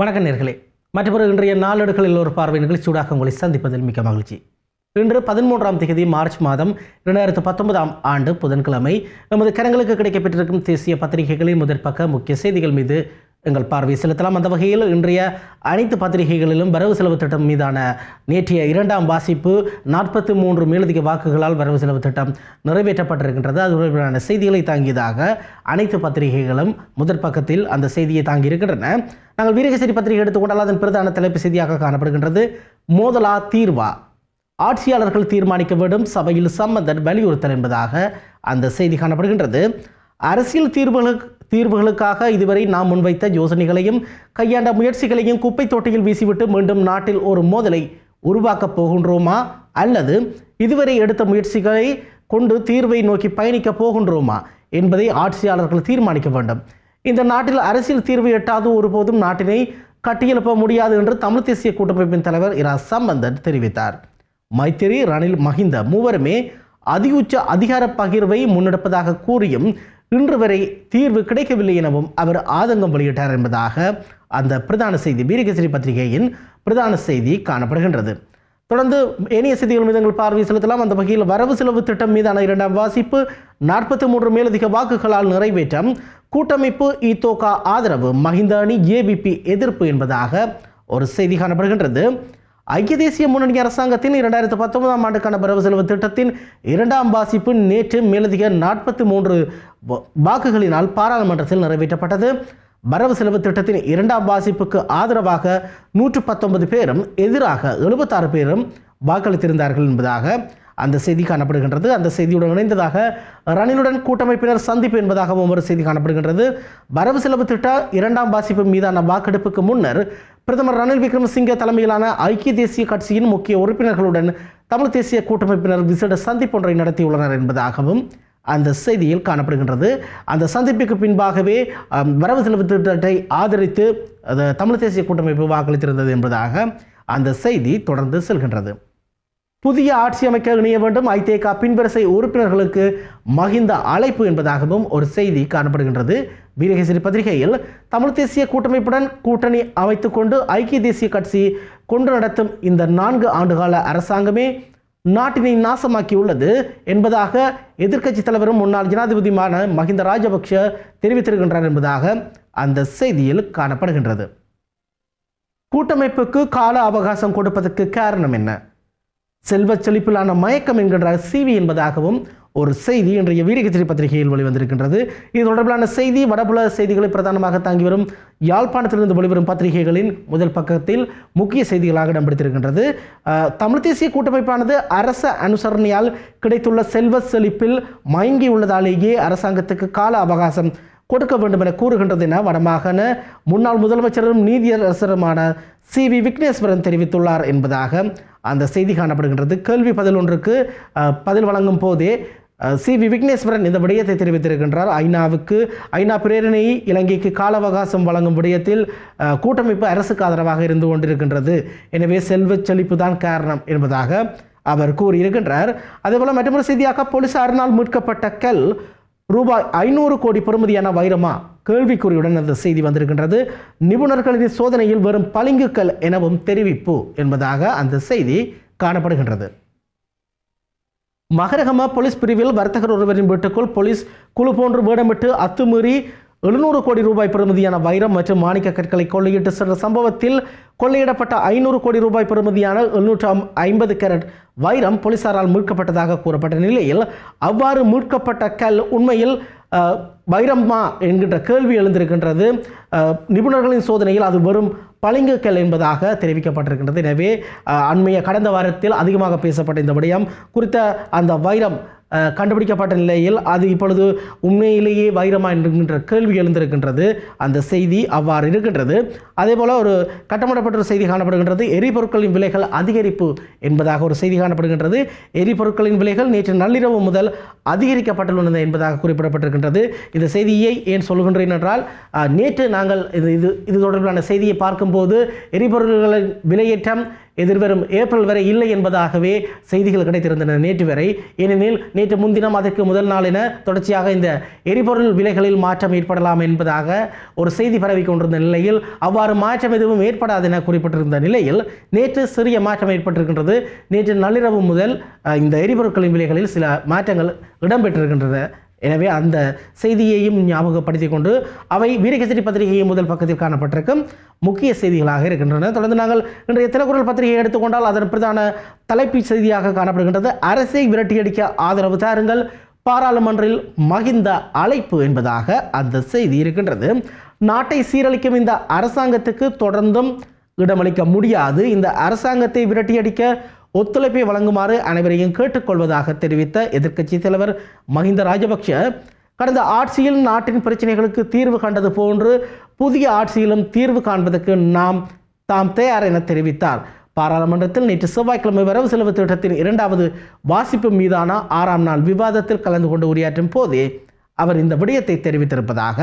வணக்கம் நேர்களே மற்றொரு இன்றைய நாளடுகளில் ஒரு பார்வை நிகழ்ச்சியூடாக உங்களை சந்திப்பதில் மிக்க மகிழ்ச்சி. இன்று பதிமூன்றாம் தேதி மார்ச் மாதம் இரண்டாயிரத்து பத்தொன்பதாம் ஆண்டு புதன்கிழமை நமது கரங்களுக்கு கிடைக்கப்பெற்றிருக்கும் தேசிய பத்திரிகைகளின் முதற் பக்க முக்கிய செய்திகள் மீது எங்கள் பார்வை செலுத்தலாம். அந்த வகையில் இன்றைய அனைத்து பத்திரிகைகளிலும் வரவு செலவு திட்டம் மீதான நேற்றைய இரண்டாம் வாசிப்பு நாற்பத்தி மூன்று மேலதிக வாக்குகளால் வரவு செலவு திட்டம் நிறைவேற்றப்பட்டிருக்கின்றது. அது தொடர்பான செய்திகளை தாங்கியதாக அனைத்து பத்திரிகைகளும் முதற் பக்கத்தில் அந்த செய்தியை தாங்கியிருக்கின்றன. நாங்கள் வீரகேசரி பத்திரிகை எடுத்துக்கொண்டால் அதன் பிரதான தலைப்பு செய்தியாக காணப்படுகின்றது. மோதலா தீர்வா. ஆட்சியாளர்கள் தீர்மானிக்க வேண்டும். சபையில் சம்பந்தன் வலியுறுத்தல் என்பதாக அந்த செய்தி காணப்படுகின்றது. அரசியல் தீர்வுகளுக்கு தீர்வுகளுக்காக இதுவரை நாம் முன்வைத்த யோசனைகளையும் கையாண்ட முயற்சிகளையும் குப்பை தொட்டியில் வீசிவிட்டு மீண்டும் நாட்டில் ஒரு மோதலை உருவாக்கப் போகின்றோமா? அல்லது இதுவரை எடுத்த முயற்சிகளை கொண்டு தீர்வை நோக்கி பயணிக்கப் போகின்றோமா? என்பதை ஆட்சியாளர்கள் தீர்மானிக்க வேண்டும். இந்த நாட்டில் அரசியல் தீர்வு எட்டாது ஒருபோதும் நாட்டினை கட்டியெழுப்ப முடியாது என்று தமிழ் தேசிய கூட்டமைப்பின் தலைவர் இரா சம்பந்தன் தெரிவித்தார். மைத்திரி ரணில் மஹிந்த மூவருமே அதியுச்ச அதிகார பகிர்வை முன்னெடுப்பதாக கூறியும் இன்று வரை தீர்வு கிடைக்கவில்லை எனவும் அவர் ஆதங்கம் வெளியிட்டார் என்பதாக அந்த பிரதான செய்தி வீரகேசரி பத்திரிகையின் பிரதான செய்தி காணப்படுகின்றது. தொடர்ந்து ஏனைய செய்திகள் மீது எங்கள் பார்வை செலுத்தலாம். அந்த வகையில் வரவு செலவு திட்டம் மீதான இரண்டாம் வாசிப்பு நாற்பத்தி மூன்று மேலதிக வாக்குகளால் நிறைவேற்றம். கூட்டமைப்பு இதோகா ஆதரவு மஹிந்த அணி ஏபிபி எதிர்ப்பு என்பதாக ஒரு செய்தி காணப்படுகின்றது. ஐக்கிய தேசிய முன்னணி அரசாங்கத்தின் இரண்டாயிரத்து பத்தொன்பதாம் ஆண்டுக்கான வரவு செலவு திட்டத்தின் இரண்டாம் வாசிப்பு நேற்று மேலதிக நாற்பத்தி மூன்று வாக்குகளினால் பாராளுமன்றத்தில் நிறைவேற்றப்பட்டது. வரவு செலவு திட்டத்தின் இரண்டாம் வாசிப்புக்கு ஆதரவாக நூற்று பத்தொன்பது பேரும் எதிராக எழுபத்தாறு பேரும் வாக்களித்திருந்தார்கள் என்பதாக அந்த செய்தி காணப்படுகின்றது. அந்த செய்தியுடன் இணைந்ததாக ரணிலுடன் கூட்டமைப்பினர் சந்திப்பு என்பதாகவும் ஒரு செய்தி காணப்படுகின்றது. வரவு செலவு திட்ட இரண்டாம் வாசிப்பு மீதான வாக்கெடுப்புக்கு முன்னர் பிரதமர் ரணில் விக்ரமசிங்கே தலைமையிலான ஐக்கிய தேசிய கட்சியின் முக்கிய உறுப்பினர்களுடன் தமிழ் தேசிய கூட்டமைப்பினர் விசேட சந்திப்பு ஒன்றை நடத்தியுள்ளனர் என்பதாகவும் அந்த செய்தியில் காணப்படுகின்றது. அந்த சந்திப்புக்கு பின்பாகவே வரவு செலவு திட்டத்தை ஆதரித்து தமிழ் தேசிய கூட்டமைப்பு வாக்களித்திருந்தது என்பதாக அந்த செய்தி தொடர்ந்து செல்கின்றது. புதிய ஆட்சி அமைக்க இணைய வேண்டும். ஐதேகா பின்வரிசை உறுப்பினர்களுக்கு மகிந்த அழைப்பு என்பதாகவும் ஒரு செய்தி காணப்படுகின்றது. வீரகேசரி பத்திரிகையில் தமிழ் தேசிய கூட்டமைப்புடன் கூட்டணி அமைத்துக்கொண்டு ஐக்கிய தேசிய கட்சி கொண்டு நடத்தும் இந்த நான்கு ஆண்டுகால அரசாங்கமே நாட்டினை நாசமாக்கியுள்ளது என்பதாக எதிர்க்கட்சி தலைவரும் முன்னாள் ஜனாதிபதியுமான மஹிந்த ராஜபக்ஷ தெரிவித்திருக்கின்றார் என்பதாக அந்த செய்தியில் காணப்படுகின்றது. கூட்டமைப்புக்கு கால அவகாசம் கொடுப்பதற்கு காரணம் என்ன? செல்வச் செழிப்பிலான மயக்கம் என்கின்ற சிவி என்பதாகவும் ஒரு செய்தி இன்றைய வீரகத்திரி பத்திரிகையில் வெளிவந்திருக்கின்றது. இது தொடர்பிலான செய்தி வடபுல செய்திகளை பிரதானமாக தாங்கி வரும் யாழ்ப்பாணத்திலிருந்து வெளிவரும் பத்திரிகைகளின் முதல் பக்கத்தில் முக்கிய செய்திகளாக இடம்பிடித்திருக்கின்றது தமிழ் தேசிய கூட்டமைப்பானது அரச அனுசரணையால் கிடைத்துள்ள செல்வ செழிப்பில் மயங்கியுள்ளதாலேயே அரசாங்கத்துக்கு கால அவகாசம் கொடுக்க வேண்டும் என கூறுகின்றது என வடமாகாண முன்னாள் முதலமைச்சரும் நீதியரசருமான சி வி விக்னேஸ்வரன் தெரிவித்துள்ளார் என்பதாக அந்த செய்தி காணப்படுகின்றது. கேள்வி பதில் ஒன்றுக்கு பதில் வழங்கும் போதே சி வி விக்னேஸ்வரன் இந்த விடயத்தை தெரிவித்திருக்கின்றார். ஐநாவுக்கு ஐநா பிரேரணை இலங்கைக்கு கால அவகாசம் வழங்கும் விடயத்தில் கூட்டமைப்பு அரசுக்கு ஆதரவாக இருந்து கொண்டிருக்கின்றது. எனவே செல்வச் செழிப்பு தான் காரணம் என்பதாக அவர் கூறியிருக்கின்றார். அதேபோல மற்றொரு செய்தியாக போலீசாரினால் மீட்கப்பட்ட கல் ரூபாய் ஐநூறு கோடி பெறுமதியான வைரமா கேள்விக்குறியுடன் அந்த செய்தி வந்திருக்கின்றது. நிபுணர்களின் சோதனையில் வரும் பளிங்குக்கல் எனவும் தெரிவிப்பு என்பதாக அந்த செய்தி காணப்படுகின்றது. மகரகம போலீஸ் பிரிவில் வர்த்தகர் ஒருவரின் வீட்டுக்குள் போலீஸ் குழு போன்று வேடமிட்டு அத்துமீறி எழுநூறு கோடி ரூபாய் பெறுமதியான வைரம் மற்றும் மாணிக்க கற்களை கொள்ளையிட்டு சென்ற சம்பவத்தில் கொள்ளையிடப்பட்ட ஐநூறு கோடி ரூபாய் பெறுமதியான எழுநூற்று ஐம்பது கேரட் வைரம் போலீசாரால் மீட்கப்பட்டதாக கூறப்பட்ட நிலையில் அவ்வாறு மீட்கப்பட்ட கல் உண்மையில் வைரம்மா என்கின்ற கேள்வி எழுந்திருக்கின்றது. நிபுணர்களின் சோதனையில் அது வெறும் பளிங்குக்கல் என்பதாக தெரிவிக்கப்பட்டிருக்கின்றது. எனவே அண்மைய கடந்த வாரத்தில் அதிகமாக பேசப்பட்ட இந்த விடயம் குறித்த அந்த வைரம் கண்டுபிடிக்கப்பட்ட நிலையில் அது இப்பொழுது உண்மையிலேயே வைரமா என்கின்ற கேள்வி எழுந்திருக்கின்றது. அந்த செய்தி அவ்வாறு இருக்கின்றது. அதே போல் ஒரு கட்டமிடப்பட்ட ஒரு செய்தி காணப்படுகின்றது. எரிபொருட்களின் விலைகள் அதிகரிப்பு என்பதாக ஒரு செய்தி காணப்படுகின்றது. எரிபொருட்களின் விலைகள் நேற்று நள்ளிரவு முதல் அதிகரிக்கப்பட்டுள்ளன என்பதாக குறிப்பிடப்பட்டிருக்கின்றது. இந்த செய்தியை ஏன் சொல்கின்றேன் என்றால் நேற்று நாங்கள் இது இது இது தொடர்பிலான செய்தியை பார்க்கும்போது எரிபொருள்களின் விலையேற்றம் எதிர்வரும் ஏப்ரல் வரை இல்லை என்பதாகவே செய்திகள் கிடைத்திருந்தன நேற்று வரை. ஏனெனில் நேற்று முன்தினம் அதற்கு முதல் நாள் என தொடர்ச்சியாக இந்த எரிபொருள் விலைகளில் மாற்றம் ஏற்படலாம் என்பதாக ஒரு செய்தி பரவி கொண்டிருந்த நிலையில் அவ்வாறு மாற்றம் எதுவும் ஏற்படாது என குறிப்பிட்டிருந்த நிலையில் நேற்று சிறிய மாற்றம் ஏற்பட்டிருக்கின்றது. நேற்று நள்ளிரவு முதல் இந்த எரிபொருட்களின் விலைகளில் சில மாற்றங்கள் இடம்பெற்றிருக்கின்றன. எனவே அந்த செய்தியையும் ஞாபகப்படுத்திக் கொண்டு அவை வீரகேசரி பத்திரிகையின் முதல் பக்கத்தில் காணப்பட்டிருக்கும் முக்கிய செய்திகளாக இருக்கின்றன. தொடர்ந்து நாங்கள் இன்றைய தினக்குரல் பத்திரிகையை எடுத்துக்கொண்டால் அதன் பிரதான தலைப்புச் செய்தியாக காணப்படுகின்றது. அரசை விரட்டியடிக்க ஆதரவு தாருங்கள் பாராளுமன்றில் மகிந்த அழைப்பு என்பதாக அந்த செய்தி இருக்கின்றது. நாட்டை சீரழிக்கும் இந்த அரசாங்கத்துக்கு தொடர்ந்தும் இடமளிக்க முடியாது. இந்த அரசாங்கத்தை விரட்டியடிக்க ஒத்துழைப்பை வழங்குமாறு அனைவரையும் கேட்டுக்கொள்வதாக தெரிவித்த எதிர்க்கட்சி தலைவர் மஹிந்த ராஜபக்ஷ கடந்த ஆட்சியில் நாட்டின் பிரச்சனைகளுக்கு தீர்வு கண்டது போன்று புதிய ஆட்சியிலும் தீர்வு காண்பதற்கு நாம் தாம் தயார் என தெரிவித்தார். பாராளுமன்றத்தில் நேற்று செவ்வாய்க்கிழமை வரவு செலவு திட்டத்தின் இரண்டாவது வாசிப்பு மீதான ஆறாம் நாள் விவாதத்தில் கலந்து கொண்டு உரையாற்றும் போதே அவர் இந்த விடயத்தை தெரிவித்திருப்பதாக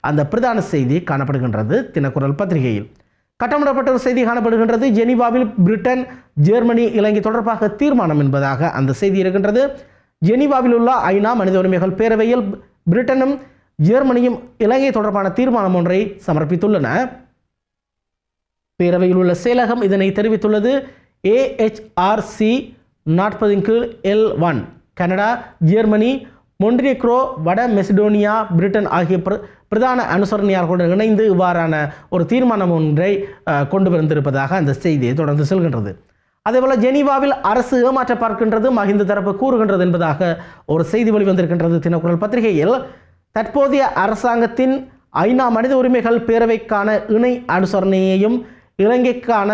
அந்த பிரதான செய்தி காணப்படுகின்றது. தினக்குரல் பத்திரிகையில் கட்டமிடப்பட்ட ஒரு செய்தி காணப்படுகின்றது. ஜெனிவாவில் பிரிட்டன் ஜெர்மனி இலங்கை தொடர்பாக தீர்மானம் என்பதாக அந்த செய்தி இருக்கின்றது. ஜெனிவாவில் உள்ள ஐநா மனித உரிமைகள் பேரவையில் பிரிட்டனும் ஜெர்மனியும் இலங்கை தொடர்பான தீர்மானம் ஒன்றை சமர்ப்பித்துள்ளன. பேரவையில் உள்ள செயலகம் இதனை தெரிவித்துள்ளது. ஏஹெச்ஆர்சி நாற்பதின் கீழ் L one. Canada Germany Montenegro வட மெசிடோனியா பிரிட்டன் ஆகிய பிரதான அனுசரணையாளர்களுடன் இணைந்து இவ்வாறான ஒரு தீர்மானம் ஒன்றை கொண்டு வந்திருப்பதாக அந்த செய்தியை தொடர்ந்து செல்கின்றது. அதேபோல் ஜெனீவாவில் அரசு ஏமாற்ற பார்க்கின்றது மஹிந்த தரப்பு கூறுகின்றது என்பதாக ஒரு செய்தி வெளிவந்திருக்கின்றது தினக்குரல் பத்திரிகையில் தற்போதைய அரசாங்கத்தின் ஐநா மனித உரிமைகள் பேரவைக்கான இணை அனுசரணையையும் இலங்கைக்கான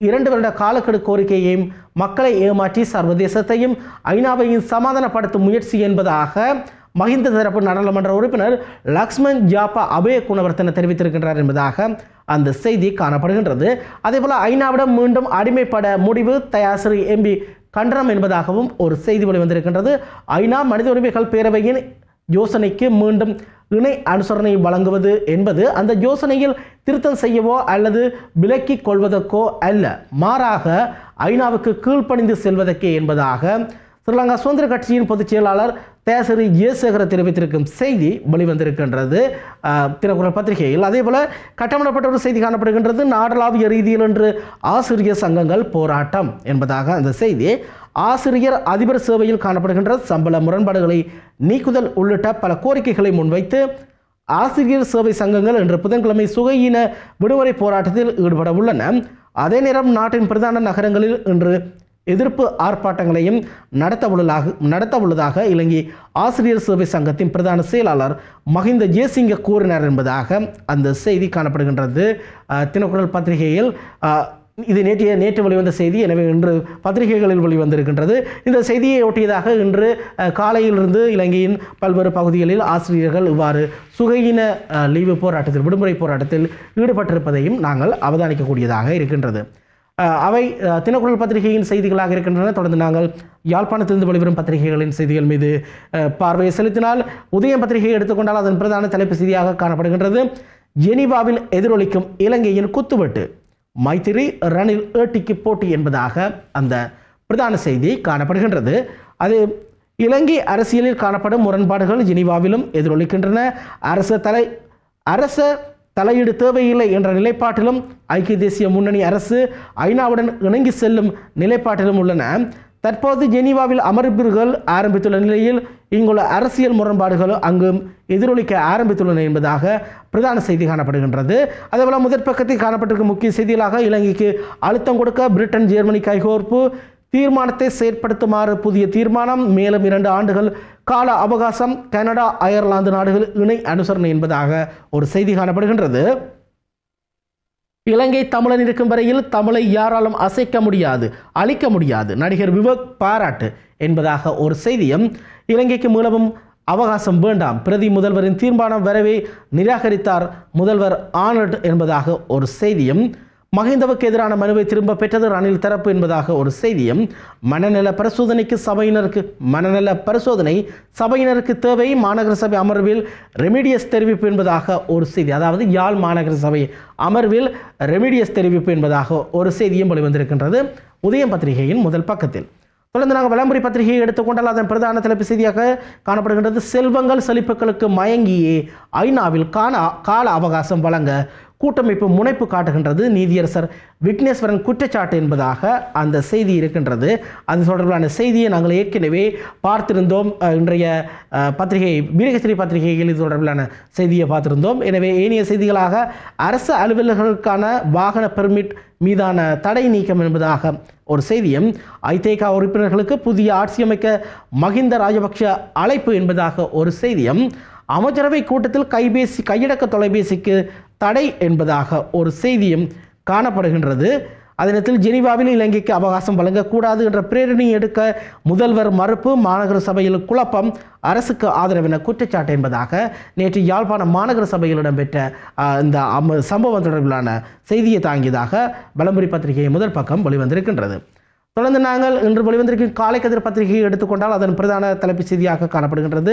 இரண்டு வருட காலக்கெடு கோரிக்கையையும் மக்களை ஏமாற்றி சர்வதேசத்தையும் ஐநாவையும் சமாதானப்படுத்தும் முயற்சி என்பதாக மஹிந்த தரப்பு நாடாளுமன்ற உறுப்பினர் லக்ஷ்மண் ஜாப்பா அபய குணவர்த்தன தெரிவித்திருக்கின்றார் என்பதாக அந்த செய்தி காணப்படுகின்றது. அதேபோல் ஐநாவிடம் மீண்டும் அடிமைப்பட முடிவு தயாசிரி எம்பி கண்டனம் என்பதாகவும் ஒரு செய்தி வெளிவந்திருக்கின்றது. ஐநா மனித உரிமைகள் பேரவையின் யோசனைக்கு மீண்டும் இணை அனுசரணை வழங்குவது என்பது அந்த யோசனையில் திருத்தம் செய்யவோ அல்லது விலக்கிக் கொள்வதற்கோ அல்ல. மாறாக ஐநாவுக்கு கீழ்ப்பணிந்து செல்வதற்கே என்பதாக ஸ்ரீலங்கா சுதந்திர கட்சியின் பொதுச் செயலாளர் தேசரி ஜெயசேகர தெரிவித்திருக்கும் செய்தி வெளிவந்திருக்கின்றது. ஆஹ், தினக்குரல் பத்திரிகையில் அதேபோல கட்டமிடப்பட்ட ஒரு செய்தி காணப்படுகின்றது. நாடளாவிய ரீதியில் என்று ஆசிரியர் சங்கங்கள் போராட்டம் என்பதாக அந்த செய்தி. ஆசிரியர் அதிபர் சேவையில் காணப்படுகின்ற சம்பள முரண்பாடுகளை நீக்குதல் உள்ளிட்ட பல கோரிக்கைகளை முன்வைத்து ஆசிரியர் சேவை சங்கங்கள் இன்று புதன்கிழமை சுகையின விடுமுறை போராட்டத்தில் ஈடுபட உள்ளன. அதே நேரம் நாட்டின் பிரதான நகரங்களில் இன்று எதிர்ப்பு ஆர்ப்பாட்டங்களையும் நடத்த உள்ளதாக நடத்த உள்ளதாக இலங்கை ஆசிரியர் சேவை சங்கத்தின் பிரதான செயலாளர் மஹிந்த ஜெயசிங்க கூறினார் என்பதாக அந்த செய்தி காணப்படுகின்றது. தினக்குரல் பத்திரிகையில் இது நேற்றைய நேற்று வெளிவந்த செய்தி. எனவே இன்று பத்திரிகைகளில் வெளிவந்திருக்கின்றது. இந்த செய்தியை ஒட்டியதாக இன்று காலையிலிருந்து இலங்கையின் பல்வேறு பகுதிகளில் ஆசிரியர்கள் இவ்வாறு சுகையின லீவு போராட்டத்தில் விடுமுறை போராட்டத்தில் ஈடுபட்டிருப்பதையும் நாங்கள் அவதானிக்கக்கூடியதாக இருக்கின்றது. அவை அஹ், தினக்குரல் பத்திரிகையின் செய்திகளாக இருக்கின்றன. தொடர்ந்து நாங்கள் யாழ்ப்பாணத்திலிருந்து வெளிவரும் பத்திரிகைகளின் செய்திகள் மீது பார்வையை செலுத்தினால் உதயம் பத்திரிகையை எடுத்துக்கொண்டால் அதன் பிரதான தலைப்பு செய்தியாக காணப்படுகின்றது. ஜெனீவாவில் எதிரொலிக்கும் இலங்கையின் குத்துவெட்டு மைத்திரி ரணில் ஏட்டிக்கு போட்டி என்பதாக அந்த பிரதான செய்தி காணப்படுகின்றது. அது இலங்கை அரசியலில் காணப்படும் முரண்பாடுகள் ஜெனீவாவிலும் எதிரொலிக்கின்றன. அரச தலை அரச தலையீடு தேவையில்லை என்ற நிலைப்பாட்டிலும் ஐக்கிய தேசிய முன்னணி அரசு ஐநாவுடன் இணங்கி செல்லும் நிலைப்பாட்டிலும் உள்ளன. தற்போது ஜெனீவாவில் அமர்வுகள் ஆரம்பித்துள்ள நிலையில் இங்குள்ள அரசியல் முரண்பாடுகளும் அங்கும் எதிரொலிக்க ஆரம்பித்துள்ளன என்பதாக பிரதான செய்தி காணப்படுகின்றது. அதேபோல முதற் பக்கத்தில் காணப்பட்டிருக்கும் முக்கிய செய்திகளாக இலங்கைக்கு அழுத்தம் கொடுக்க பிரிட்டன் ஜெர்மனி கைகோர்ப்பு தீர்மானத்தை செயற்படுத்துமாறு புதிய தீர்மானம் மேலும் இரண்டு ஆண்டுகள் கால அவகாசம் கனடா அயர்லாந்து நாடுகள் இணை அனுசரணை என்பதாக ஒரு செய்தி காணப்படுகின்றது. இலங்கை தமிழன் இருக்கும் வரையில் தமிழை யாராலும் அசைக்க முடியாது அழிக்க முடியாது நடிகர் விவேக் பாராட்டு என்பதாக ஒரு செய்தியும் இலங்கைக்கு மூலமும் அவகாசம் வேண்டாம் பிரதி முதல்வரின் தீர்மானம் வரவே நிராகரித்தார் முதல்வர் ஆனட் என்பதாக ஒரு செய்தியும் மஹிந்தவுக்கு எதிரான மனுவை திரும்ப பெற்றது ரணில் தரப்பு என்பதாக ஒரு செய்தியும் மனநல பரிசோதனைக்கு சபையினருக்கு மனநல பரிசோதனை சபையினருக்கு தேவை. மாநகர சபை அமர்வில் ரெமிடியஸ் தெரிவிப்பு என்பதாக ஒரு செய்தி அதாவது யாழ் மாநகர சபை அமர்வில் ரெமிடியஸ் தெரிவிப்பு என்பதாக ஒரு செய்தியும் வெளிவந்திருக்கின்றது. உதயம் பத்திரிகையின் முதல் பக்கத்தில். தொடர்ந்து நாங்கள் விளம்பரி பத்திரிகையை எடுத்துக்கொண்டால் அதன் பிரதான தலைப்பு செய்தியாக காணப்படுகின்றது. செல்வங்கள் செழிப்புகளுக்கு மயங்கியே ஐநாவில் காண கால அவகாசம் வழங்க கூட்டமைப்பு முனைப்பு காட்டுகின்றது. நீதியரசர் விக்னேஸ்வரன் குற்றச்சாட்டு என்பதாக அந்த செய்தி இருக்கின்றது. அது தொடர்பான செய்தியை நாங்கள் ஏற்கனவே பார்த்திருந்தோம். இன்றைய பத்திரிகை வீரகஸ்ரீ பத்திரிகையில் இது தொடர்பிலான செய்தியை பார்த்திருந்தோம். எனவே ஏனைய செய்திகளாக அரசு அலுவலர்களுக்கான வாகன பெர்மிட் மீதான தடை நீக்கம் என்பதாக ஒரு செய்தியும் ஐதேகா உறுப்பினர்களுக்கு புதிய ஆட்சி அமைக்க மஹிந்த ராஜபக்ஷ அழைப்பு என்பதாக ஒரு செய்தியும் அமைச்சரவை கூட்டத்தில் கைபேசி கையடக்க தொலைபேசிக்கு தடை என்பதாக ஒரு செய்தியும் காணப்படுகின்றது. அதே நேரத்தில் ஜெனீவாவில் இலங்கைக்கு அவகாசம் வழங்கக்கூடாது என்ற பிரேரணை எடுக்க முதல்வர் மறுப்பு மாநகர சபையில் குழப்பம் அரசுக்கு ஆதரவென குற்றச்சாட்டு என்பதாக நேற்று யாழ்ப்பாணம் மாநகர சபையில் இடம்பெற்ற இந்த சம்பவம் தொடர்பிலான செய்தியை தாங்கியதாக பலம்புரி பத்திரிகையின் முதல் பக்கம் வெளிவந்திருக்கின்றது. தொடர்ந்து நாங்கள் இன்று வெளிவந்திருக்கும் காலை கதிர் பத்திரிகையை எடுத்துக்கொண்டால் அதன் பிரதான தலைப்புச் செய்தியாக காணப்படுகின்றது.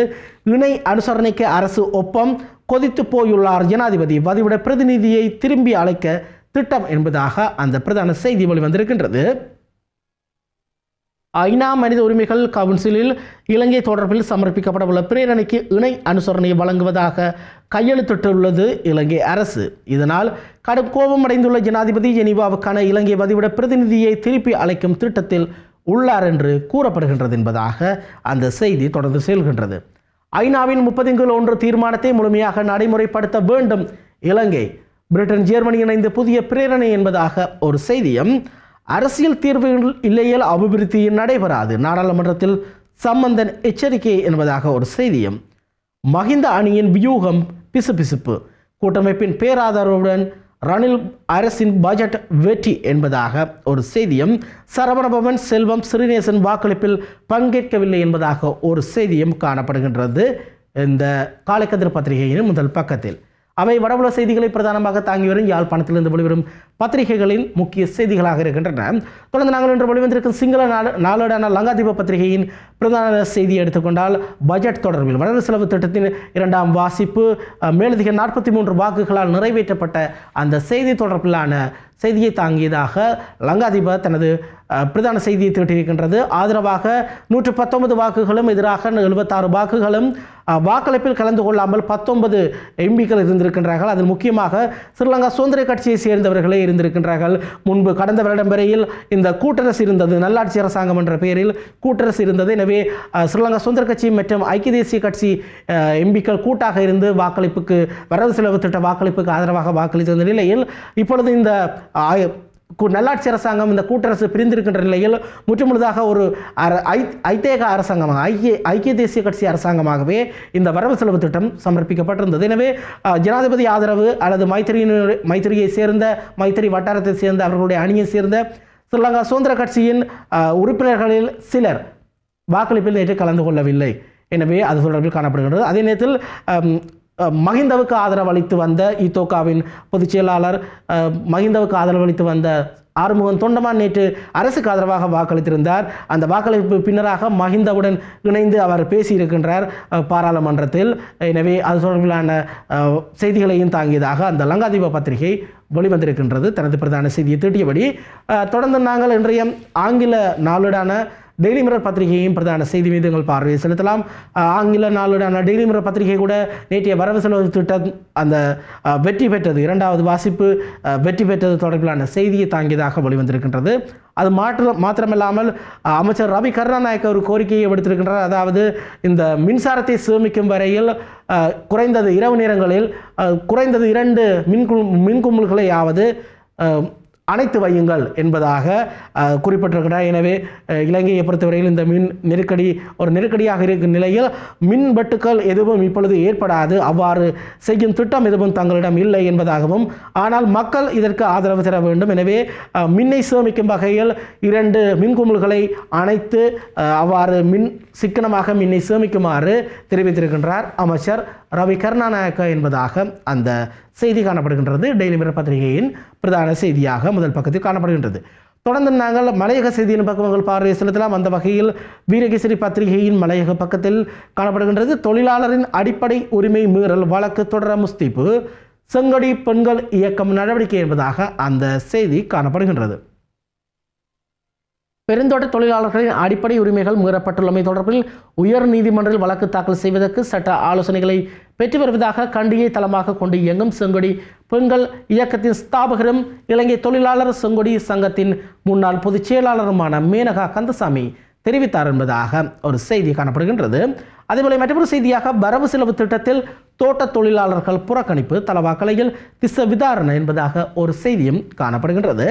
இணை அனுசரணைக்கு அரசு ஒப்பம் கொதித்து போயுள்ளார் ஜனாதிபதி. வதிவிட பிரதிநிதியை திரும்பி அழைக்க திட்டம் என்பதாக அந்த பிரதான செய்தி வெளிவந்திருக்கின்றது. ஐநா மனித உரிமைகள் கவுன்சிலில் இலங்கை தொடர்பில் சமர்ப்பிக்கப்படவுள்ள பிரேரணைக்கு இணை அனுசரணை வழங்குவதாக கையெழுத்திட்டுள்ளது இலங்கை அரசு. இதனால் கடும் கோபமடைந்துள்ள ஜனாதிபதி ஜெனீவாவுக்கான இலங்கை வதிவிட பிரதிநிதியை திருப்பி அழைக்கும் திட்டத்தில் உள்ளார் என்று கூறப்படுகின்றது என்பதாக அந்த செய்தி தொடர்ந்து செல்கின்றது. ஐநாவின் முப்பதுங்கள் ஒன்று தீர்மானத்தை முழுமையாக நடைமுறைப்படுத்த வேண்டும். இலங்கை பிரிட்டன் ஜெர்மனி இணைந்த புதிய பிரேரணை என்பதாக ஒரு செய்தியும் அரசியல் தீர்வுகள் இல்லையேல் அபிவிருத்தி நடைபெறாது. நாடாளுமன்றத்தில் சம்பந்தன் எச்சரிக்கை என்பதாக ஒரு செய்தியும். மஹிந்த அணியின் வியூகம் பிசுபிசுப்பு. கூட்டமைப்பின் பேராதரவுடன் ரணில் அரசின் பட்ஜெட் வெற்றி என்பதாக ஒரு செய்தியும். சரவணபவன் செல்வம் சிறுநேசன் வாக்களிப்பில் பங்கேற்கவில்லை என்பதாக ஒரு செய்தியும் காணப்படுகின்றது. இந்த காலைக்கதிர் பத்திரிகையின் முதல் பக்கத்தில். அவை வடபுல செய்திகளை பிரதானமாக தாங்கி வரும். யாழ்ப்பாணத்திலிருந்து வெளிவரும் பத்திரிகைகளின் முக்கிய செய்திகளாக இருக்கின்றன. தொடர்ந்து நாங்கள் இன்று வெளிவந்திருக்கும் சிங்கள நாளோடான நாளேடான லங்காதீப பத்திரிகையின் பிரதான செய்தியை எடுத்துக்கொண்டால் பட்ஜெட் தொடர்பில் வரவு செலவு திட்டத்தின் இரண்டாம் வாசிப்பு மேலதிக நாற்பத்தி மூன்று வாக்குகளால் நிறைவேற்றப்பட்ட அந்த செய்தி தொடர்பிலான செய்தியை தாங்கியதாக லங்காதீப தனது பிரதான செய்தியை திட்டிருக்கின்றது ஆதரவாக நூற்று பத்தொன்பது வாக்குகளும் எதிராக எழுபத்தாறு வாக்குகளும் வாக்களிப்பில் கலந்து கொள்ளாமல் பத்தொன்பது எம்பிக்கள் இருந்திருக்கின்றார்கள். அதில் முக்கியமாக ஸ்ரீலங்கா சுதந்திர கட்சியை சேர்ந்தவர்களே இருந்திருக்கின்றார்கள். முன்பு கடந்த வருடம் வரையில் இந்த கூட்டரசு இருந்தது நல்லாட்சி அரசாங்கம் என்ற பெயரில் கூட்டரசு இருந்தது. எனவே ஸ்ரீலங்கா சுதந்திர கட்சி மற்றும் ஐக்கிய தேசிய கட்சி எம்பிக்கள் கூட்டாக இருந்து வாக்களிப்புக்கு வரவு செலவு திட்ட வாக்களிப்புக்கு ஆதரவாக வாக்களித்த நிலையில் இப்பொழுது இந்த நல்லாட்சி அரசாங்கம் இந்த கூட்டரசு பிரிந்திருக்கின்ற நிலையில் முற்றுமுழுதாக ஒரு அர ஐ ஐத்தேக அரசாங்கமாக ஐக்கிய ஐக்கிய தேசிய கட்சி அரசாங்கமாகவே இந்த வரவு செலவு திட்டம் சமர்ப்பிக்கப்பட்டிருந்தது. எனவே ஜனாதிபதி ஆதரவு அல்லது மைத்திரியினுடைய மைத்திரியை சேர்ந்த மைத்திரி வட்டாரத்தை சேர்ந்த அவர்களுடைய அணியை சேர்ந்த ஸ்ரீலங்கா சுதந்திர கட்சியின் உறுப்பினர்களில் சிலர் வாக்களிப்பில் நேற்று கலந்து கொள்ளவில்லை. எனவே அது தொடர்பில் காணப்படுகின்றது. அதே நேரத்தில் மஹிந்தவுக்கு ஆதரவு அளித்து வந்த இத்தோகாவின் பொதுச் செயலாளர் மஹிந்தவுக்கு ஆதரவு அளித்து வந்த ஆறுமுகன் தொண்டமான் நேற்று அரசுக்கு ஆதரவாக வாக்களித்திருந்தார். அந்த வாக்களிப்பு பின்னராக மஹிந்தவுடன் இணைந்து அவர் பேசியிருக்கின்றார் பாராளுமன்றத்தில். எனவே அது தொடர்பிலான செய்திகளையும் தாங்கியதாக அந்த லங்காதீப பத்திரிகை வெளிவந்திருக்கின்றது. தனது பிரதான செய்தியை தீட்டியபடி தொடர்ந்து நாங்கள் இன்றைய ஆங்கில நாளிடான டெய்லி மிரர் பத்திரிகையும் பிரதான செய்தி மீது உங்கள் பார்வையை செலுத்தலாம். ஆங்கில நாளுடான டெய்லி மிரர் பத்திரிகை கூட நேற்றைய வரவு செலவு திட்டம் அந்த வெற்றி பெற்றது. இரண்டாவது வாசிப்பு வெற்றி பெற்றது தொடர்பிலான செய்தியை தாங்கியதாக வெளிவந்திருக்கின்றது. அது மாற்ற மாத்திரமில்லாமல் அமைச்சர் ரவி கருணாநாயக்க ஒரு கோரிக்கையை விடுத்திருக்கின்றார். அதாவது இந்த மின்சாரத்தை சேமிக்கும் வரையில் குறைந்தது இரவு நேரங்களில் குறைந்தது இரண்டு மின் மின் கும்பல்களையாவது அணைத்து வையுங்கள் என்பதாக குறிப்பிட்டிருக்கிறார். எனவே இலங்கையை பொறுத்தவரையில் இந்த மின் நெருக்கடி ஒரு நெருக்கடியாக இருக்கும் நிலையில் மின் வெட்டுக்கள் எதுவும் இப்பொழுது ஏற்படாது. அவ்வாறு செய்யும் திட்டம் எதுவும் தங்களிடம் இல்லை என்பதாகவும் ஆனால் மக்கள் இதற்கு ஆதரவு தர வேண்டும். எனவே மின்னை சேமிக்கும் வகையில் இரண்டு மின்குமிழ்களை அணைத்து அவ்வாறு மின் சிக்கனமாக மின்னை சேமிக்குமாறு தெரிவித்திருக்கின்றார் அமைச்சர் ரவி கருணாநாயக்க என்பதாக அந்த செய்தி காணப்படுகின்றது. டெய்லி மிரர் பத்திரிகையின் பிரதான செய்தியாக முதல் பக்கத்தில் காணப்படுகின்றது. தொடர்ந்து நாங்கள் மலையக செய்தியின் பக்கங்கள் பார்வையை செலுத்தலாம். அந்த வகையில் வீரகேசரி பத்திரிகையின் மலையக பக்கத்தில் காணப்படுகின்றது. தொழிலாளரின் அடிப்படை உரிமை மீறல் வழக்கு தொடர முஸ்தீப்பு செங்கடி பெண்கள் இயக்கம் நடவடிக்கை என்பதாக அந்த செய்தி காணப்படுகின்றது. பெருந்தோட்ட தொழிலாளர்களின் அடிப்படை உரிமைகள் மீறப்பட்டுள்ளமை தொடர்பில் உயர் நீதிமன்றில் வழக்கு தாக்கல் செய்வதற்கு சட்ட ஆலோசனைகளை பெற்று வருவதாக கண்டியை தளமாக கொண்டு இயங்கும் செங்கொடி பெண்கள் இயக்கத்தின் ஸ்தாபகரும் இலங்கை தொழிலாளர் செங்கொடி சங்கத்தின் முன்னாள் பொதுச் செயலாளருமான மேனகா கந்தசாமி தெரிவித்தார் என்பதாக ஒரு செய்தி காணப்படுகின்றது. அதேபோல மற்றொரு செய்தியாக வரவு செலவு திட்டத்தில் தோட்ட தொழிலாளர்கள் புறக்கணிப்பு தலவாக்கலையில் திச விதாரணை என்பதாக ஒரு செய்தியும் காணப்படுகின்றது.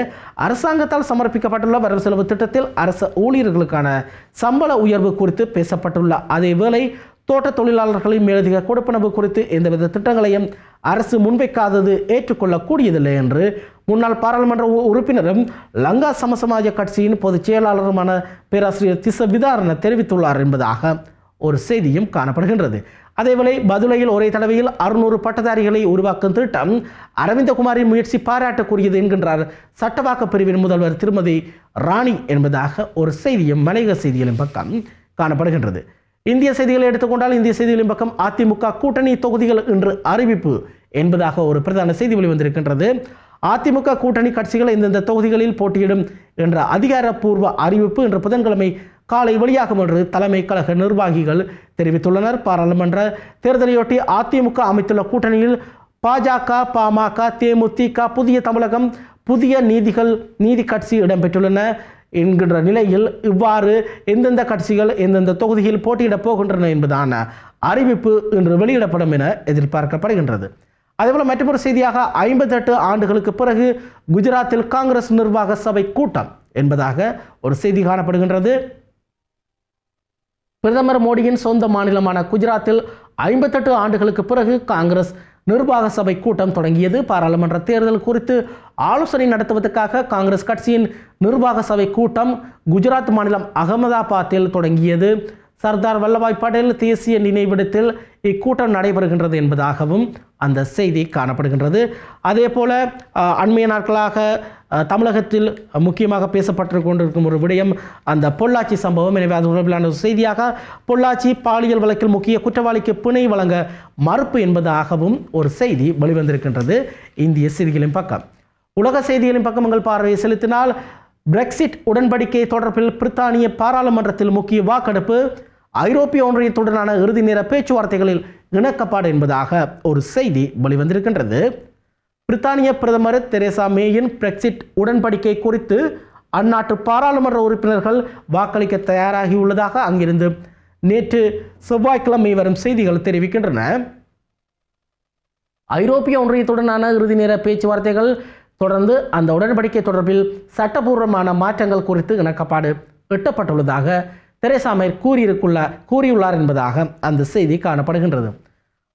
அரசாங்கத்தால் சமர்ப்பிக்கப்பட்டுள்ள வரவு செலவு திட்டத்தில் அரசு ஊழியர்களுக்கான சம்பள உயர்வு குறித்து பேசப்பட்டுள்ள அதே வேளை தோட்ட தொழிலாளர்களின் மேலதிக கொடுப்பனவு குறித்து எந்தவித திட்டங்களையும் அரசு முன்வைக்காதது ஏற்றுக்கொள்ளக்கூடியதில்லை என்று முன்னாள் பாராளுமன்ற உ- உறுப்பினரும் லங்கா சமசமாஜ கட்சியின் பொதுச் செயலாளருமான பேராசிரியர் திச விதாரண தெரிவித்துள்ளார் என்பதாக ஒரு செய்தியும் காணப்படுகின்றது. அதேவேளை பதுளையில் ஒரே தடவையில் அறுநூறு பட்டதாரிகளை உருவாக்கும் திட்டம் அரவிந்தகுமாரின் முயற்சி பாராட்டக்கூடியது என்கின்றார் சட்டவாக்க பிரிவின் முதல்வர் திருமதி ராணி என்பதாக ஒரு செய்தியும் மலையக செய்திகளின் பக்கம் காணப்படுகின்றது. இந்திய செய்திகளை எடுத்துக்கொண்டால் இந்திய செய்திகளின் பக்கம் அதிமுக கூட்டணி தொகுதிகள் இன்று அறிவிப்பு என்பதாக ஒரு பிரதான செய்தி வெளிவந்திருக்கின்றது அதிமுக கூட்டணி கட்சிகள் இந்தந்த தொகுதிகளில் போட்டியிடும் என்ற அதிகாரப்பூர்வ அறிவிப்பு இன்று புதன்கிழமை காலை வெளியாகும் என்று தலைமை கழக நிர்வாகிகள் தெரிவித்துள்ளனர். பாராளுமன்ற தேர்தலையொட்டி அதிமுக அமைத்துள்ள கூட்டணியில் பாஜக பாமக தேமுதிக புதிய தமிழகம் புதிய நீதிகள் நீதி கட்சி இடம்பெற்றுள்ளன. என்கின்ற நிலையில் இவ்வாறு எந்தெந்த கட்சிகள் எந்தெந்த தொகுதியில் போட்டியிடப் போகின்றன என்பதான அறிவிப்பு இன்று வெளியிடப்படும் என எதிர்பார்க்கப்படுகின்றது. அதேபோல் மற்றொரு செய்தியாக ஐம்பத்தெட்டு ஆண்டுகளுக்கு பிறகு குஜராத்தில் காங்கிரஸ் நிர்வாக சபை கூட்டம் என்பதாக ஒரு செய்தி காணப்படுகின்றது. பிரதமர் மோடியின் சொந்த மாநிலமான குஜராத்தில் ஐம்பத்தெட்டு ஆண்டுகளுக்கு பிறகு காங்கிரஸ் நிர்வாக சபை கூட்டம் தொடங்கியது. பாராளுமன்ற தேர்தல் குறித்து ஆலோசனை நடத்துவதற்காக காங்கிரஸ் கட்சியின் நிர்வாக சபை கூட்டம் குஜராத் மாநிலம் அகமதாபாத்தில் தொடங்கியது. சர்தார் வல்லபாய் படேல் தேசிய நினைவிடத்தில் இக்கூட்டம் நடைபெறுகின்றது என்பதாகவும் அந்த செய்தி காணப்படுகின்றது. அதே போல அண்மைய நாட்களாக தமிழகத்தில் முக்கியமாக பேசப்பட்டு கொண்டிருக்கும் ஒரு விடயம் அந்த பொள்ளாச்சி சம்பவம். எனவே அது தொடர்பிலான ஒரு செய்தியாக பொள்ளாச்சி பாலியல் வழக்கில் முக்கிய குற்றவாளிக்கு பிணை வழங்க மறுப்பு என்பதாகவும் ஒரு செய்தி வெளிவந்திருக்கின்றது. இந்திய செய்திகளின் பக்கம். உலக செய்திகளின் பக்கம் உங்கள் பார்வையை செலுத்தினால் பிரெக்சிட் உடன்படிக்கை தொடர்பில் பிரித்தானிய பாராளுமன்றத்தில் முக்கிய வாக்கெடுப்பு ஐரோப்பிய ஒன்றியத்துடனான இறுதி நேர பேச்சுவார்த்தைகளில் இணக்கப்பாடு என்பதாக ஒரு செய்தி வெளிவந்திருக்கின்றது. பிரித்தானிய பிரதமர் தெரேசா மேயின் பிரெக்சிட் உடன்படிக்கை குறித்து அந்நாட்டு பாராளுமன்ற உறுப்பினர்கள் வாக்களிக்க தயாராகியுள்ளதாக அங்கிருந்து நேற்று செவ்வாய்க்கிழமை வரும் செய்திகள் தெரிவிக்கின்றன. ஐரோப்பிய ஒன்றியத்துடனான இறுதி நேர பேச்சுவார்த்தைகள் தொடர்ந்து அந்த உடன்படிக்கை தொடர்பில் சட்டபூர்வமான மாற்றங்கள் குறித்து இணக்கப்பாடு எட்டப்பட்டுள்ளதாக தெரேசா மே கூறியிருக்குள்ள கூறியுள்ளார் என்பதாக அந்த செய்தி காணப்படுகின்றது.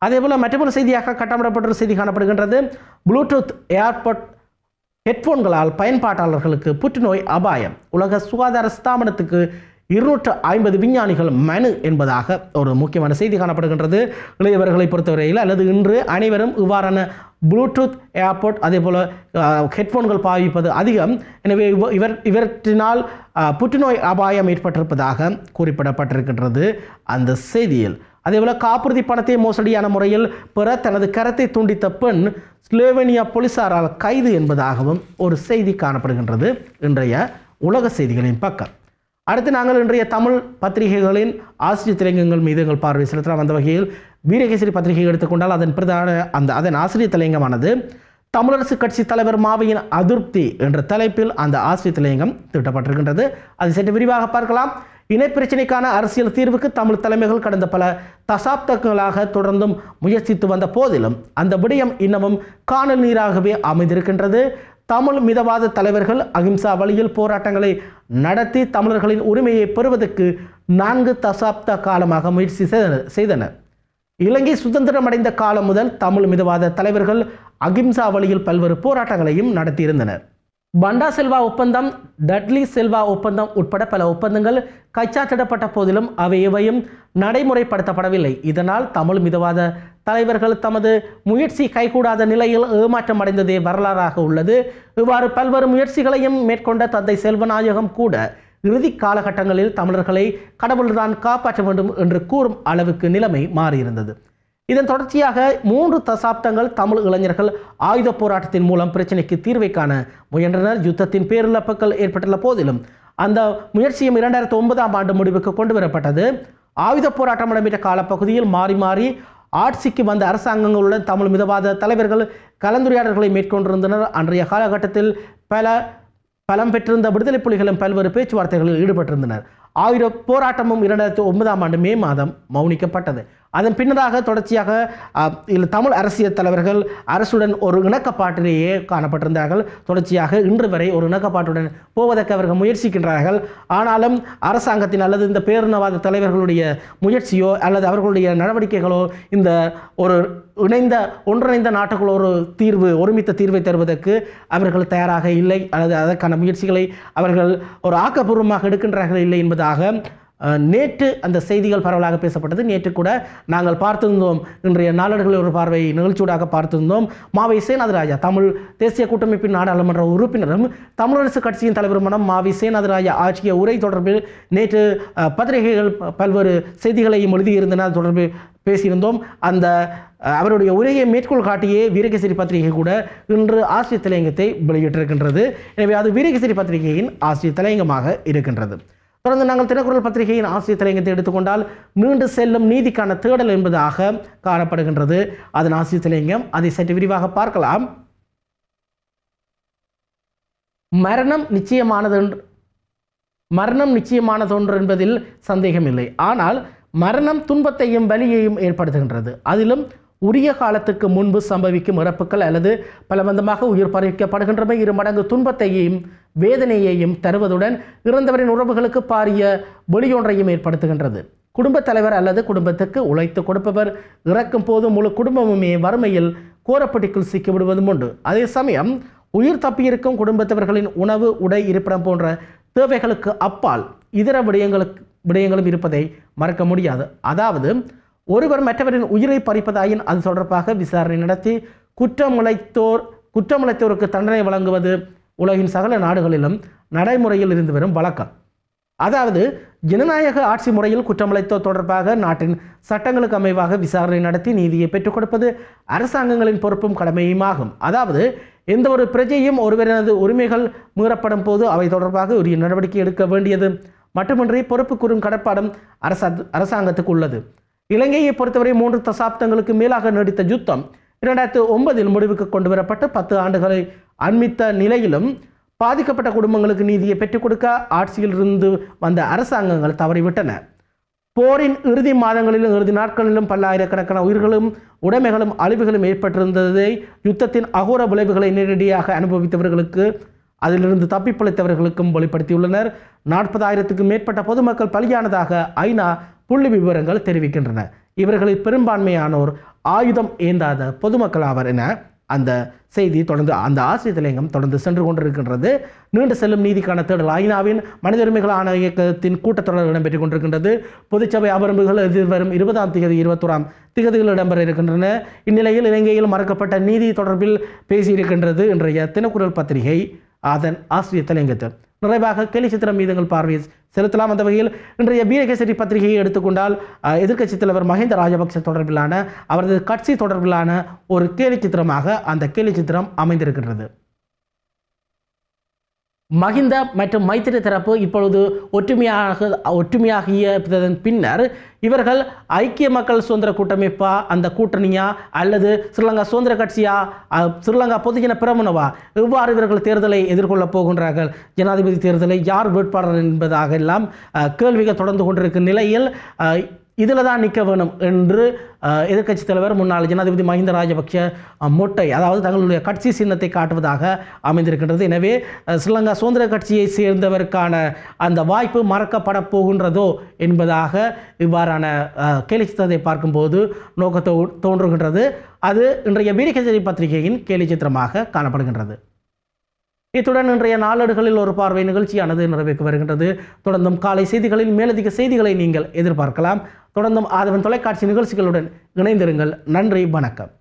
அதே போல் மற்றொரு செய்தியாக கட்டமிடப்பட்ட செய்தி காணப்படுகின்றது. ப்ளூடூத் ஏர்போர்ட் ஹெட்ஃபோன்களால் பயன்பாட்டாளர்களுக்கு புற்றுநோய் அபாயம். உலக சுகாதார ஸ்தாபனத்துக்கு இருநூற்று ஐம்பது விஞ்ஞானிகள் மனு என்பதாக ஒரு முக்கியமான செய்தி காணப்படுகின்றது. இளையவர்களை பொறுத்தவரையில் அல்லது இன்று அனைவரும் இவ்வாறான ப்ளூடூத் ஏர்போர்ட் அதே போல் ஹெட்ஃபோன்கள் பாவிப்பது அதிகம். எனவே இவர் இவற்றினால் புற்றுநோய் அபாயம் ஏற்பட்டிருப்பதாக குறிப்பிடப்பட்டிருக்கின்றது அந்த செய்தியில். அதேபோல் காப்புறுதி பணத்தை மோசடியான முறையில் பெற தனது கரத்தை துண்டித்த பெண் ஸ்லோவேனியா போலீசாரால் கைது என்பதாகவும் ஒரு செய்தி காணப்படுகின்றது. இன்றைய உலக செய்திகளின் பக்கம். அடுத்து நாங்கள் இன்றைய தமிழ் பத்திரிகைகளின் ஆசிரிய திரையங்கங்கள் மீது எங்கள் பார்வை செலுத்தலாம். அந்த வகையில் வீரகேசரி பத்திரிகை எடுத்துக்கொண்டால் அதன் பிரதான அந்த அதன் ஆசிரியர் தலையங்கமானது தமிழரசு கட்சி தலைவர் மாவையின் அதிருப்தி என்ற தலைப்பில் அந்த ஆசிரியர் தலையங்கம் திட்டப்பட்டிருக்கின்றது. அதை சற்று விரிவாக பார்க்கலாம். இனப்பிரச்சினைக்கான அரசியல் தீர்வுக்கு தமிழ் தலைமைகள் கடந்த பல தசாப்தங்களாக தொடர்ந்தும் முயற்சித்து வந்த போதிலும் அந்த விடயம் இன்னமும் காணல் நீராகவே அமைந்திருக்கின்றது. தமிழ் மிதவாத தலைவர்கள் அகிம்சா வழியில் போராட்டங்களை நடத்தி தமிழர்களின் உரிமையை பெறுவதற்கு நான்கு தசாப்த காலமாக முயற்சி செய்தனர் செய்தனர். இலங்கை சுதந்திரமடைந்த காலம் முதல் தமிழ் மிதவாத தலைவர்கள் அகிம்சா வழியில் பல்வேறு போராட்டங்களையும் நடத்தியிருந்தனர். பண்டா செல்வா ஒப்பந்தம் டட்லி செல்வா ஒப்பந்தம் உட்பட பல ஒப்பந்தங்கள் கைச்சாற்றிடப்பட்ட போதிலும் அவை இவையும் நடைமுறைப்படுத்தப்படவில்லை. இதனால் தமிழ் மிதவாத தலைவர்கள் தமது முயற்சி கைகூடாத நிலையில் ஏமாற்றம் அடைந்ததே வரலாறாக உள்ளது. இவ்வாறு பல்வேறு முயற்சிகளையும் மேற்கொண்ட தந்தை செல்வநாயகம் கூட இறுதி காலகட்டங்களில் தமிழர்களை கடவுள்தான் காப்பாற்ற வேண்டும் என்று கூறும் அளவுக்கு நிலைமை மாறியிருந்தது. இதன் தொடர்ச்சியாக மூன்று தசாப்தங்கள் தமிழ் இளைஞர்கள் ஆயுத போராட்டத்தின் மூலம் பிரச்சினைக்கு தீர்வை காண முயன்றனர். யுத்தத்தின் பேரிழப்புகள் ஏற்பட்டுள்ள போதிலும் அந்த முயற்சியும் இரண்டாயிரத்தி ஒன்பதாம் ஆண்டு முடிவுக்கு கொண்டு வரப்பட்டது ஆயுத போராட்டம் நடைபெற்ற காலப்பகுதியில் மாறி மாறி ஆட்சிக்கு வந்த அரசாங்கங்களுடன் தமிழ் மிதவாத தலைவர்கள் கலந்துரையாடல்களை மேற்கொண்டிருந்தனர். அன்றைய காலகட்டத்தில் பல பலம் பெற்றிருந்த விடுதலை புலிகளும் பல்வேறு பேச்சுவார்த்தைகளில் ஈடுபட்டிருந்தனர். ஆயுத போராட்டமும் இரண்டாயிரத்தி ஒன்பதாம் ஆண்டு மே மாதம் மௌனிக்கப்பட்டது. அதன் பின்னராக தொடர்ச்சியாக இதில் தமிழ் அரசியல் தலைவர்கள் அரசுடன் ஒரு இணக்கப்பாட்டிலேயே காணப்பட்டிருந்தார்கள். தொடர்ச்சியாக இன்று வரை ஒரு இணக்கப்பாட்டுடன் போவதற்கு அவர்கள் முயற்சிக்கின்றார்கள். ஆனாலும் அரசாங்கத்தின் அல்லது இந்த பேரினவாத தலைவர்களுடைய முயற்சியோ அல்லது அவர்களுடைய நடவடிக்கைகளோ இந்த ஒரு இணைந்த ஒன்றிணைந்த நாட்டுக்குள் ஒரு தீர்வு ஒருமித்த தீர்வை தருவதற்கு அவர்கள் தயாராக இல்லை. அல்லது அதற்கான முயற்சிகளை அவர்கள் ஒரு ஆக்கப்பூர்வமாக எடுக்கின்றார்கள் இல்லை என்பதாக நேற்று அந்த செய்திகள் பரவலாக பேசப்பட்டது. நேற்று கூட நாங்கள் பார்த்திருந்தோம். இன்றைய நாளர்கள் ஒரு பார்வை நிகழ்ச்சியூடாக பார்த்திருந்தோம். மாவை சேனாதிராஜா தமிழ் தேசிய கூட்டமைப்பின் நாடாளுமன்ற உறுப்பினரும் தமிழரசு கட்சியின் தலைவருமான மாவி சேனாதிராஜா ஆற்றிய உரை தொடர்பில் நேற்று பத்திரிகைகள் பல்வேறு செய்திகளையும் எழுதியிருந்தன. அது தொடர்பில் பேசியிருந்தோம். அந்த அவருடைய உரையை மேற்கோள் காட்டியே வீரகேசரி பத்திரிகை கூட இன்று ஆசிரியர் தலையங்கத்தை வெளியிட்டிருக்கின்றது. எனவே அது வீரகேசரி பத்திரிகையின் ஆசிரியர் தலையங்கமாக இருக்கின்றது. தொடர்ந்து நாங்கள் தினக்குரல் பத்திரிகையின் ஆசிரியர் தலையங்கத்தை எடுத்துக்கொண்டால் மீண்டு செல்லும் நீதிக்கான தேடல் என்பதாக காணப்படுகின்றது. அதன் ஆசிரியர் தலையங்கம் அதை சற்று விரிவாக பார்க்கலாம். மரணம் நிச்சயமானது என்று- மரணம் நிச்சயமானதொன்று என்பதில் சந்தேகமில்லை. ஆனால் மரணம் துன்பத்தையும் வலியையும் ஏற்படுத்துகின்றது. அதிலும் உரிய காலத்துக்கு முன்பு சம்பவிக்கும் இறப்புகள் அல்லது பலவந்தமாக உயிர் பறிக்கப்படுகின்றமை இரு மடங்கு துன்பத்தையும் வேதனையையும் தருவதுடன் இறந்தவரின் உறவுகளுக்கு பாரிய வெளியொன்றையும் ஏற்படுத்துகின்றது. குடும்பத் தலைவர் அல்லது குடும்பத்துக்கு உழைத்து கொடுப்பவர் இறக்கும் போது முழு குடும்பமுமே வறுமையில் கோரப்பட்டிக்குள் சிக்கிவிடுவதும் உண்டு. அதே சமயம் உயிர் தப்பியிருக்கும் குடும்பத்தவர்களின் உணவு உடை இருப்பிடம் போன்ற தேவைகளுக்கு அப்பால் இதர விடயங்களுக்கு விடயங்களும் இருப்பதை மறக்க முடியாது. அதாவது ஒருவர் மற்றவரின் உயிரை பறிப்பதாயின் அது தொடர்பாக விசாரணை நடத்தி குற்றமுளைத்தோர் குற்றமுளைத்தோருக்கு தண்டனை வழங்குவது உலகின் சகல நாடுகளிலும் நடைமுறையில் இருந்து வரும் வழக்கம். அதாவது ஜனநாயக ஆட்சி முறையில் குற்றமளித்தோர் தொடர்பாக நாட்டின் சட்டங்களுக்கு அமைவாக விசாரணை நடத்தி நீதியை பெற்றுக் கொடுப்பது அரசாங்கங்களின் பொறுப்பும் கடமையுமாகும் அதாவது எந்த ஒரு பிரஜையும் ஒருவரது உரிமைகள் மீறப்படும் போது அவை தொடர்பாக உரிய நடவடிக்கை எடுக்க வேண்டியது மட்டுமின்றி பொறுப்பு கூறும் கடப்பாடும் அரசா அரசாங்கத்துக்கு உள்ளது. இலங்கையை பொறுத்தவரை மூன்று தசாப்தங்களுக்கு மேலாக நீடித்த யுத்தம் இரண்டாயிரத்தி ஒன்பதில் முடிவுக்கு கொண்டு வரப்பட்டு பத்து ஆண்டுகளை அண்மித்த நிலையிலும் பாதிக்கப்பட்ட குடும்பங்களுக்கு நீதியை பெற்றுக் கொடுக்க ஆட்சியில் இருந்து வந்த அரசாங்கங்கள் தவறிவிட்டன. போரின் இறுதி மாதங்களிலும் இறுதி நாட்களிலும் பல்லாயிரக்கணக்கான உயிர்களும் உடைமைகளும் அழிவுகளும் ஏற்பட்டிருந்ததை யுத்தத்தின் அகோர விளைவுகளை நேரடியாக அனுபவித்தவர்களுக்கு அதிலிருந்து தப்பிப்பிழைத்தவர்களுக்கும் வெளிப்படுத்தியுள்ளனர். நாற்பதாயிரத்துக்கும் மேற்பட்ட பொதுமக்கள் பலியானதாக ஐநா புள்ளி விவரங்கள் தெரிவிக்கின்றன. இவர்களில் பெரும்பான்மையானோர் ஆயுதம் ஏந்தாத பொதுமக்கள் ஆவர் என அந்த செய்தி தொடர்ந்து அந்த ஆசிரியர் தலையங்கம் தொடர்ந்து சென்று கொண்டிருக்கின்றது. நீண்டு செல்லும் நீதிக்கான தேடல் ஐநாவின் மனித உரிமைகள் ஆணையத்தின் கூட்டத்தொடர் இடம்பெற்றுக் கொண்டிருக்கின்றது. பொதுச்சபை அமர்வுகள் எதிர்வரும் இருபதாம் தேதி இருபத்தோராம் திகதிகள் இடம்பெற இருக்கின்றன. இந்நிலையில் இலங்கையில் மறக்கப்பட்ட நீதி தொடர்பில் பேசியிருக்கின்றது இன்றைய தினக்குரல் பத்திரிகை அதன் ஆசிரியர் தலையங்கத்தில் நிறைவாக கேலி சித்திரம் மீதுங்கள் பார்வையை செலுத்தலாம். அந்த வகையில் இன்றைய வீரகேசரி பத்திரிகையை எடுத்துக்கொண்டால் அஹ், எதிர்க்கட்சித் தலைவர் மஹிந்த ராஜபக்ச தொடர்பிலான அவரது கட்சி தொடர்பிலான ஒரு கேலி சித்திரமாக அந்த கேலி சித்திரம் அமைந்திருக்கின்றது. மஹிந்த மற்றும் மைத்திரி தரப்பு இப்பொழுது ஒற்றுமையாக ஒற்றுமையாகியதன் பின்னர் இவர்கள் ஐக்கிய மக்கள் சுதந்திர கூட்டமைப்பா அந்த கூட்டணியா அல்லது ஸ்ரீலங்கா சுதந்திர கட்சியா ஸ்ரீலங்கா பொதுஜன பிரமுனவா? எவ்வாறு இவர்கள் தேர்தலை எதிர்கொள்ளப் போகின்றார்கள்? ஜனாதிபதி தேர்தலை யார் வேட்பாளர் என்பதாக எல்லாம் கேள்விகள் தொடர்ந்து கொண்டிருக்கும் நிலையில் இதில் தான் நிற்க வேணும் என்று அஹ், எதிர்க்கட்சித் தலைவர் முன்னாள் ஜனாதிபதி மஹிந்த ராஜபக்ஷ மொட்டை அதாவது தங்களுடைய கட்சி சின்னத்தை காட்டுவதாக அமைந்திருக்கின்றது. எனவே ஸ்ரீலங்கா சுதந்திர கட்சியை சேர்ந்தவருக்கான அந்த வாய்ப்பு மறக்கப்பட போகின்றதோ என்பதாக இவ்வாறான கேலிச்சித்திரத்தை கேலி சித்திரத்தை பார்க்கும்போது நோக்கத்தோ தோன்றுகின்றது. அது இன்றைய வீரகேசரி பத்திரிகையின் கேலி சித்திரமாக காணப்படுகின்றது. இத்துடன் இன்றைய நாளேடுகளில் ஒரு பார்வை நிகழ்ச்சியானது நிறைவேற்க வருகின்றது. தொடர்ந்தும் காலை செய்திகளில் மேலதிக செய்திகளை நீங்கள் எதிர்பார்க்கலாம். தொடர்ந்தும் ஆதவன் தொலைக்காட்சி நிகழ்ச்சிகளுடன் இணைந்திருங்கள். நன்றி வணக்கம்.